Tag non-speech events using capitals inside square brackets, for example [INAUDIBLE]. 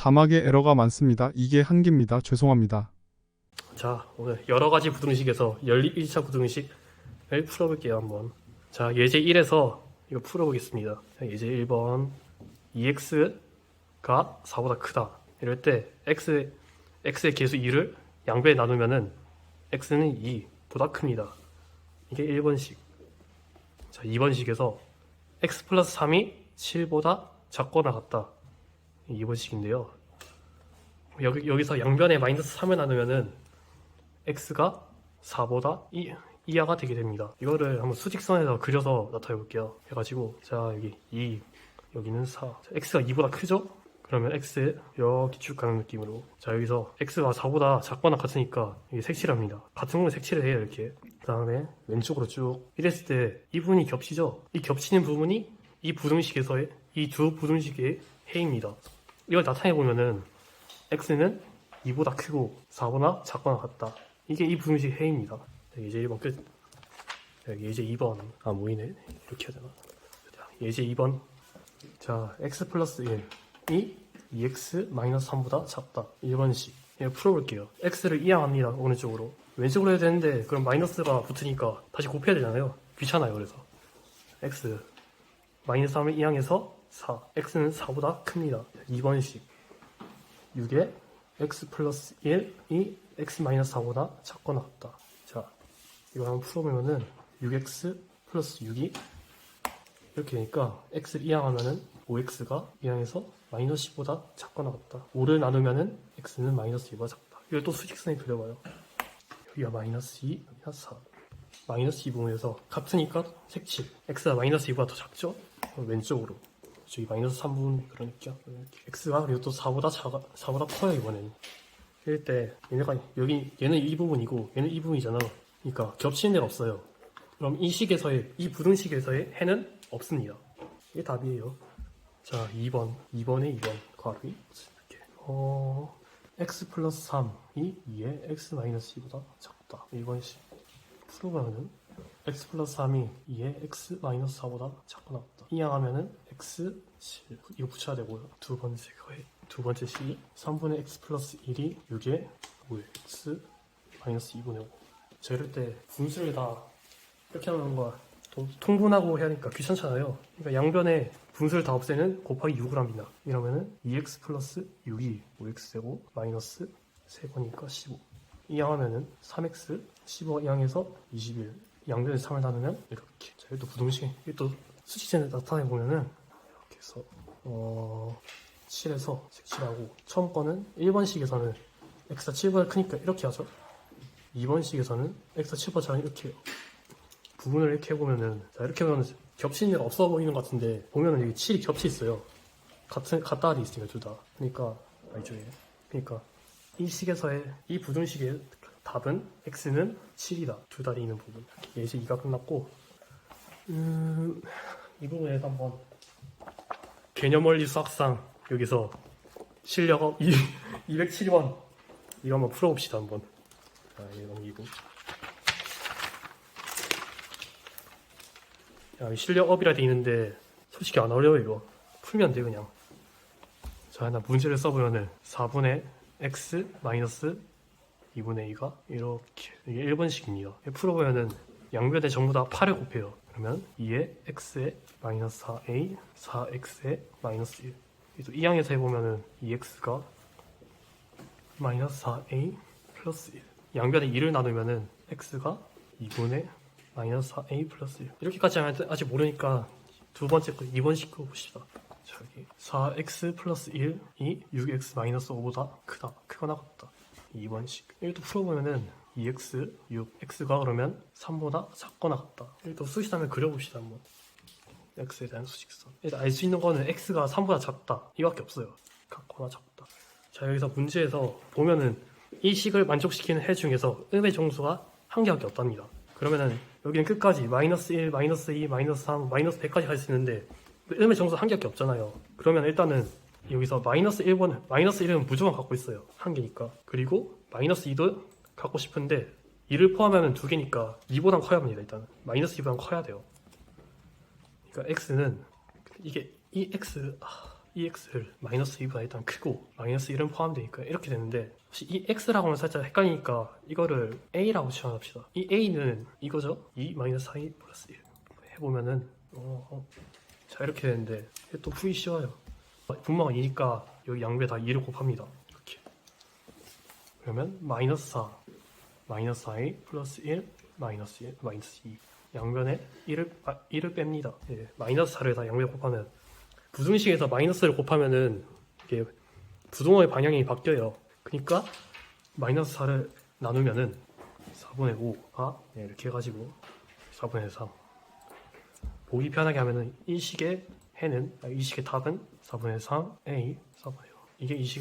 자막에 에러가 많습니다. 이게 한계입니다. 죄송합니다. 자, 오늘 여러 가지 부등식에서 연립 1차 부등식을 풀어볼게요, 한번. 자, 예제 1에서 이거 풀어보겠습니다. 자, 예제 1번. 2x가 4보다 크다. 이럴 때 x, x의 개수 2를 양배에 나누면은 x는 2보다 큽니다. 이게 1번식. 자, 2번식에서 x 플러스 3이 7보다 작거나 같다. 2번식인데요. 여기, 여기서 양변에 마이너스 3을 나누면은 x가 4보다 2, 이하가 되게 됩니다. 이거를 한번 수직선에서 그려서 나타내 볼게요. 해가지고 자 여기 2 여기는 4 자, x가 2보다 크죠? 그러면 x 이렇게 쭉 가는 느낌으로 자 여기서 x가 4보다 작거나 같으니까 이게 색칠합니다. 같은 걸 색칠을 해요 이렇게 그 다음에 왼쪽으로 쭉 이랬을 때 이 부분이 겹치죠? 이 겹치는 부분이 이 부등식에서의 이 두 부등식의 해입니다. 이걸 나타내 보면은 x는 2보다 크고 4보다 작거나 같다. 이게 이 부등식 해입니다. 네, 예제 1번 끝. 네, 예제 2번. 아, 모이네. 이렇게 해야 되나? 자, 예제 2번. 자, x 플러스 1이 2x 마이너스 3보다 작다. 1번식. 이거 풀어볼게요. x를 이항합니다. 오른쪽으로. 왼쪽으로 해야 되는데, 그럼 마이너스가 붙으니까 다시 곱해야 되잖아요. 귀찮아요, 그래서. x. 마이너스 3을 이항해서 4. x는 4보다 큽니다. 2번식. 6에 x 플러스 1이 x 마이너스 4보다 작거나 같다. 자, 이거 한번 풀어보면은 6x 플러스 6이 이렇게 되니까 x를 이항하면은 5x가 이항해서 마이너스 10보다 작거나 같다. 5를 나누면은 x는 마이너스 2보다 작다. 이걸 또 수직선에 그려봐요. 여기가 마이너스 2, 여기가 4. 마이너스 2 부분에서 같으니까 색칠. x가 마이너스 2보다 더 작죠? 왼쪽으로. 저기 마이너스 3 부분 그러니까 이렇게. x가 그리고 또 4보다 작아, 4보다 커요 이번에는. 이럴 때 얘네가 여기 얘는 이 부분이고 얘는 이 부분이잖아. 그러니까 겹치는 데가 없어요. 그럼 이 식에서의 이 부등식에서의 해는 없습니다. 이게 답이에요. 자, 2번. 2번에 2번. 괄호 이렇게. 어, x 플러스 3이 2에 x 마이너스 2보다 작다. 1번식. 풀어보면은 x 플러스 3이 2에 x 마이너스 4보다 작거나 같다. 이항하면은 x 7. 이거 붙여야 되고요. 두 번째 거에 두 번째 식이 3분의 x 플러스 1이 6에 5에 x 마이너스 2분의 5. 자, 이럴 때 분수를 다 이렇게 하는 거야. 또 통분하고 해야 하니까 귀찮잖아요. 그러니까 양변에 분수를 다 없애는 곱하기 6을 합니다. 이러면은 2x 플러스 6이 5x 되고 마이너스 3번이니까 15. 이항하면은 3x 15 이항해서 21. 양변에 3을 나누면 이렇게. 자, 이것도 부등식. 이것도 수직선에 나타내 보면은 해서 어 7에서 색칠하고 처음 거는 1번식에서는 x가 7보다 크니까 이렇게 하죠. 2번식에서는 x가 7보다 작으니 이렇게 해요. 부분을 이렇게 해보면은 자 이렇게 보면 겹치는 데가 없어 보이는 것 같은데 보면은 여기 7이 겹쳐 있어요. 같은 같다리 있으니까 둘 다. 그러니까 알죠? 얘? 그러니까 이 식에서의 이 부등식의 답은 x는 7이다. 두 다리 있는 부분. 예제 2가 끝났고 음, 이 부분에서 한번 개념 원리 수학상 여기서 실력 207번 [LAUGHS] 이거 한번 풀어봅시다 한번. 자, 이거 넘기고. 야, 이 실력업이라 돼 있는데 솔직히 안 어려워 이거. 풀면 돼 그냥. 자나 문제를 써보면은 4분의 x 마이너스 2분의 2가 이렇게 이게 1번식입니다. 풀어보면은 양변에 전부 다 8을 곱해요 그러면 2의 x에 마이너스 4a 4x에 마이너스 1 그래서 이 양에서 해보면은 2x가 마이너스 4a 플러스 1 양변에 2를 나누면은 x가 2분의 마이너스 4a 플러스 1 이렇게까지 하면 아직 모르니까 두 번째 거 2번씩 거 봅시다. 자 여기 4x 플러스 1이 6x 마이너스 5보다 크다. 크거나 같다. 2번씩 이것도 풀어보면은 2x 6x가 그러면 3보다 작거나 같다. 이것도 수식선을 그려봅시다 한번. X에 대한 수직선 일단 알 수 있는 거는 x가 3보다 작다. 이밖에 없어요. 같거나 작다. 자 여기서 문제에서 보면은 이 식을 만족시키는 해 중에서 음의 정수가 한 개밖에 없답니다. 그러면은 여기는 끝까지 마이너스 1, 마이너스 2, 마이너스 3, 마이너스 100까지 할수 있는데 음의 정수 한 개밖에 없잖아요. 그러면 일단은 여기서 마이너스 1번, 마이너스 1은 무조건 갖고 있어요. 한 개니까. 그리고 마이너스 2도 갖고 싶은데 2를 포함하면 두 개니까 2보단 커야 합니다. 일단은 마이너스 2보단 커야 돼요. 그러니까 x는 이게 이 x 아, EX를 마이너스 2보다 일단 크고 마이너스 1은 포함되니까 이렇게 되는데 혹시 이 X라고 하면 살짝 헷갈리니까 이거를 A라고 치환합시다 이 A는 이거죠 2 마이너스 4 플러스 1 해보면은 어, 어. 자 이렇게 되는데 또 풀기 쉬워요 분모가 2니까 여기 양배 다 2를 곱합니다 그러면 마이너스 4 마이너스 4a 플러스 1 마이너스 1 마이너스 2 양변에 1을, 아, 1을 뺍니다. 예, 마이너스 4를 다 양변에 곱하면. 부등식에서 마이너스를 곱하면은 이게 부등호의 방향이 바뀌어요. 그러니까 마이너스 4를 나누면은 4분의 5가 네, 이렇게 해가지고 4분의 3 보기 편하게 하면은 이 식의 해는 아, 이 식의 답은 4분의 3 a 4분의 5 이게 이 식의